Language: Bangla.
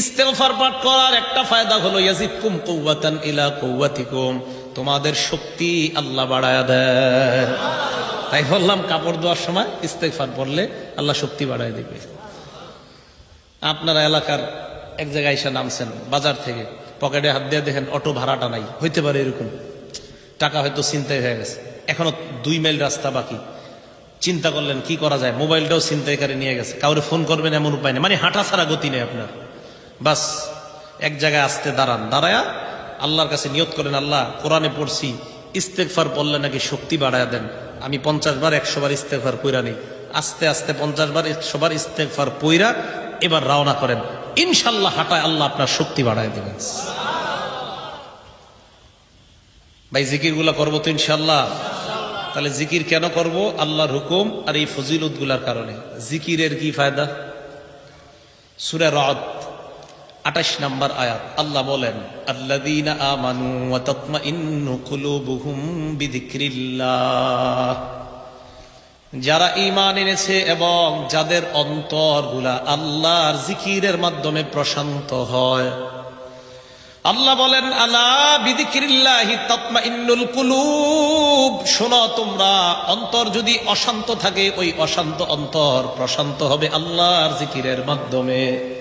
ইস্তেগফার পাঠ করার একটা ফায়দা হলো ইয়াজিদকুম কুওয়াতান ইলা কুওয়াতিকুম, তোমাদের শক্তি আল্লাহ বাড়ায় দেয়। তাই বললাম, কাপড় ধোয়ার সময় ইস্তেগফার পড়লে আল্লাহ শক্তি বাড়ায় দিবে। আপনারা এলাকার এক জায়গায় এসে নামছেন, বাজার থেকে। পকেটে হাত দিয়ে দেখেন অটো ভাড়াটা নাই, হইতে পারে এরকম। টাকা হয়তো চিন্তাই হয়ে গেছে। এখনও দুই মাইল রাস্তা বাকি। চিন্তা করলেন, কি করা যায়? মোবাইলটাও চিন্তাইকারে নিয়ে গেছে। কাউরে ফোন করবেন এমন উপায় নেই। মানে হাঁটা ছাড়া গতি নেই আপনার। বাস, এক জায়গায় আসতে দাঁড়ান। দাঁড়ায়া আল্লাহর কাছে নিয়ত করেন, আল্লাহ, কোরআনে পড়ছি ইস্তেকফার পড়লে নাকি শক্তি বাড়ায় দেন। আমি পঞ্চাশ বার, একশো বার ইস্তেকফার পইরা নেই। আস্তে আস্তে পঞ্চাশ বার, একশো বার ইস্তেকফার পইরা এবার রওনা করেন। ইনশাল্লাহ হাঁটায় আল্লাহ আপনার শক্তি বাড়ায় দেবেন। ভাই জিকিরগুলা করব তো ইনশাল্লাহ। তাহলে জিকির কেন করব? আল্লাহর হুকুম আর এই ফজিলতগুলার কারণে। জিকিরের কি ফায়দা? সুরে রদ। আঠাশ নাম্বার আয়াত। আল্লাহ বলেন বিযিকরিল্লাহ। যারা ইমান এনেছে এবং যাদের অন্তরগুলা আল্লাহর জিকিরের মাধ্যমে প্রশান্ত হয়, আল্লাহ বলেন, আলা বিদিকিরিল্লাহি তাতমাইন্নুল কুলুব। শোনো, তোমরা, অন্তর যদি অশান্ত থাকে, ওই অশান্ত অন্তর প্রশান্ত হবে আল্লাহর জিকিরের মাধ্যমে।